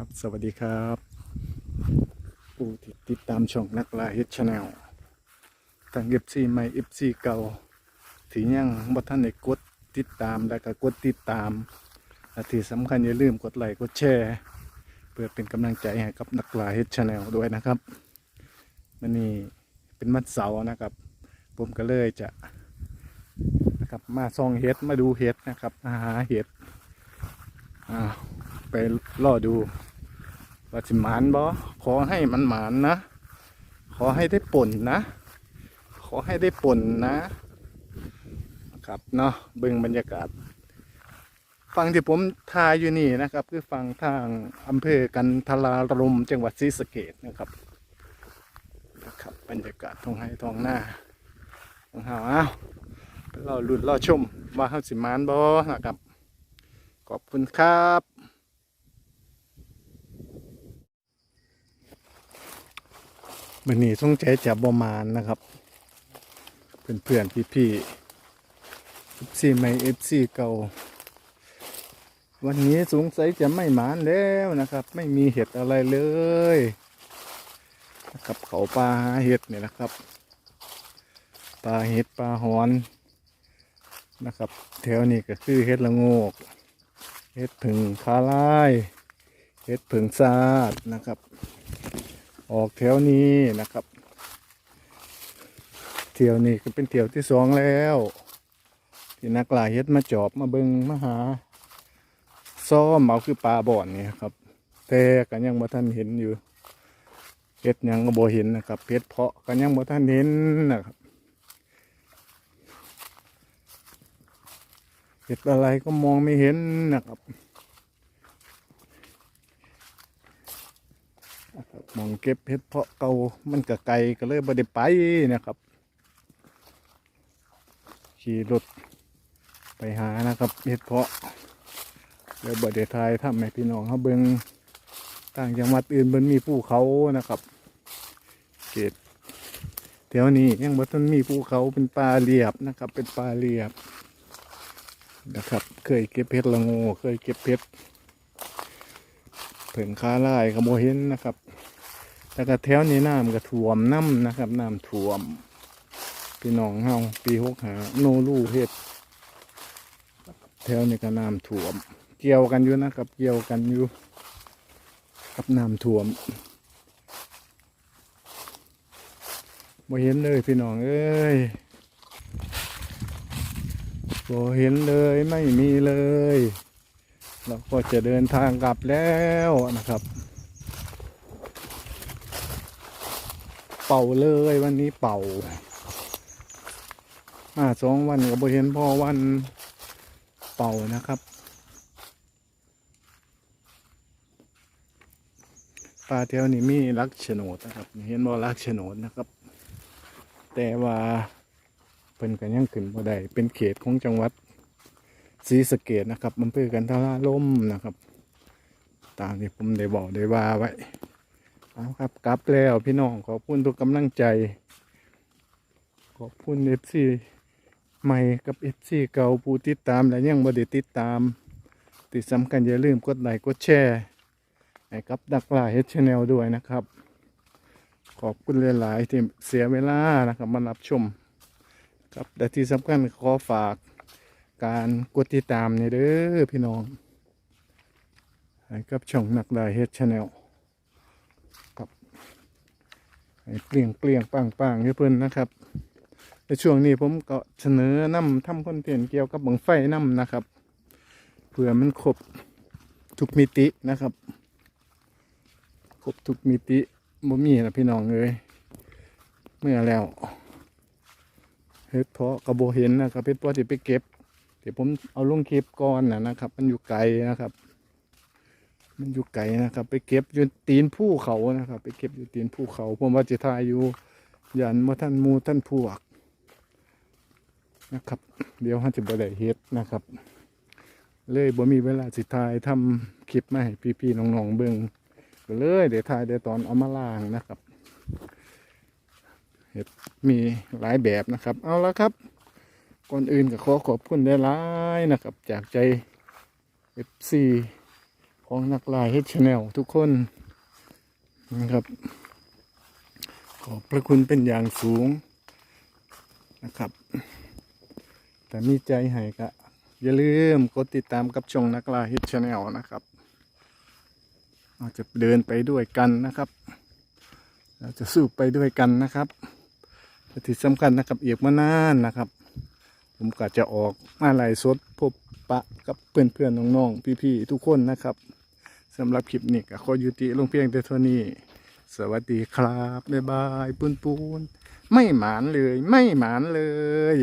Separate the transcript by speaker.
Speaker 1: ครับ สวัสดีครับผู้ที่ติดตามช่องนักล่าเฮดชาแนลทั้งเอฟซีใหม่เอฟซีเก่าที่ยังบ่ท่านได้กดติดตามแล้วก็กดติดตามและที่สำคัญอย่าลืมกดไลค์กดแชร์เพื่อเป็นกำลังใจให้กับนักล่าเฮดชาแนลด้วยนะครับมันนี่เป็นมัดเสาร์นะครับ ผมก็เลยจะนะครับมาส่องเห็ดมาดูเห็ดนะครับหาเห็ดอ่าไปล่อดู ว่าสิหมานบ่ขอให้มันหมานนะ ขอให้ได้ป่นนะ ขอให้ได้ป่นนะ ครับเนาะเบิ่งบรรยากาศ ฟังที่ผมทายอยู่นี่นะครับ คือฟังทางอำเภอกันทลารมจังหวัดศรีสะเกดนะครับนะครับ บรรยากาศท้องไห้ท้องหน้าท้องหาอ้าวไปรอลุ้นรอชม ว่าเขาสิหมานบ่นะครับ ขอบคุณครับ วันนี้สงใจจะบมานนะครับ เพื่อนเพื่อนพี่พี่เอฟซีใหม่เอฟซีเก่า วันนี้สงสัยจะไม่หมานแล้วนะครับ ไม่มีเห็ดอะไรเลยนะครับเขาปลาหาเห็ดเนี่ยนะครับปลาเห็ดปลาหอนนะครับแถวนี้ก็คือเห็ดละโงกเห็ดผึ่งคาลายเห็ดผึ่งซาดนะครับ ออกแถวนี้นะครับ เที่ยวนี้ก็เป็นเที่ยวที่สองแล้ว ที่นักล่าเห็ดมาจอบมาเบิงมาหาซ้อมเอาคือปลาบ่อนนี่ครับ แต่ก็ยังบ่ท่านเห็นอยู่เห็ดยังก็บ่เห็นนะครับเห็ดเพาะก็ยังบ่ท่านเห็นนะครับเห็ดอะไรก็มองไม่เห็นนะครับนะครับ มองเก็บเห็ดเพาะเก่ามันก็ไกลก็เลยบ่ได้ไปนะครับ ขี่รถไปหานะครับเห็ดเพาะแล้วบ่ได้ทายทำให้พี่น้องเขาเบิงต่างจังหวัดอื่นมันมีภูเขานะครับเขตแถวนี้ยังบ่ทันมีภูเขาเป็นป่าเรียบนะครับ เป็นป่าเรียบนะครับ เคยเก็บเพชรละโงูเคยเก็บเพชรเผิงค้าลายขโมเห็นนะครับ แล้วก็แถวนี้น้ำก็ท่วมน้ำนะครับน้ำท่วมพี่น้องเฮาปีหกหาโนรูเฮ็ดแถวนี้ก็น้ำท่วม เกี่ยวกันอยู่นะครับเกี่ยวกันอยู่กับน้ำท่วมบ่เห็นเลยพี่น้องเอ้ยบ่เห็นเลยไม่มีเลย เราก็จะเดินทางกลับแล้วนะครับ เป่าเลยวันนี้เป่ามาสองวันก็บ่เห็นพอวันเป่านะครับปลาเทวนี้มีลักษณดนะครับ เห็นบ่ลักษณดนะครับ แต่ว่าเพิ่นกันยังขึ้นบ่ได้เป็นเขตของจังหวัดศรีสะเกดนะครับอำเภอกันทราล่มนะครับ ตามที่ผมได้บอกได้ว่าไว้ เอาครับกลับแล้วพี่น้องขอบคุณทุกกำลังใจ ขอบคุณเอฟซีใหม่กับเอฟซีเก่าผู้ติดตามและยังบ่ได้ติดตามที่สำคัญอย่าลืมกดไลค์กดแชร์ให้กับดักลาเฮดชแนลด้วยนะครับ ขอบคุณหลายๆที่เสียเวลานะครับมารับชม ครับแต่ที่สำคัญขอฝากการกดติดตามนี่ยเด้อพี่น้องให้กับช่องนักดาเฮดชาแนลครับให้ เปลี่ยงเปลี่ยงปังปังให้เพื่อนนะครับในช่วงนี้ผมก็เสนอนำทำคอนเทนต์เกี่ยวกับบังไฟนำนะครับเพื่อมันครบทุกมิตินะครับ ครบทุกมิติบ่มีนะพี่น้องเลยเมื่อแล้วเฮ็ดเพาะกระโบเห็นนะครับเฮ็ดเพาะที่ไปเก็บเดี๋ยวผมเอาลงคลิปก่อนนะนะครับ มันอยู่ไกลนะครับ มันอยู่ไกลนะครับ ไปเก็บอยู่ตีนภูเขานะครับ ไปเก็บอยู่ตีนภูเขาผมว่าจะทายอยู่ยันว่าท่านมูท่านพวกนะครับ เดี๋ยวท่านจะบ่ได้เฮ็ดนะครับ เลยบ่มีเวลาสิทายทำคลิปมาให้พี่ๆน้องๆเบิ่งก็เลยเดี๋ยวทายเดี๋ยวตอนเอามาล่างนะครับเห็ดมีหลายแบบนะครับ เอาละครับ ก่อนอื่นก็ขอขอบคุณได้หลายนะครับ จากใจ FC ของนักลายเฮดชแนลทุกคนนะครับ ขอบพระคุณเป็นอย่างสูงนะครับ แต่มีใจให้ก็อย่าลืมกดติดตามกับช่องนักลาเฮดชแนลนะครับ เราจะเดินไปด้วยกันนะครับ เราจะสู้ไปด้วยกันนะครับและที่สำคัญนะครับเอียกมานานนะครับผมก็จะออกมาไล่สดพบปะกับเพื่อนๆน้องๆพี่ๆทุกคนนะครับ สำหรับคลิปนี้ก็ขอยุติลงเพียงแต่เท่านี้ สวัสดีครับ บ๊ายบายปูนปูน ไม่หมานเลย ไม่หมานเลย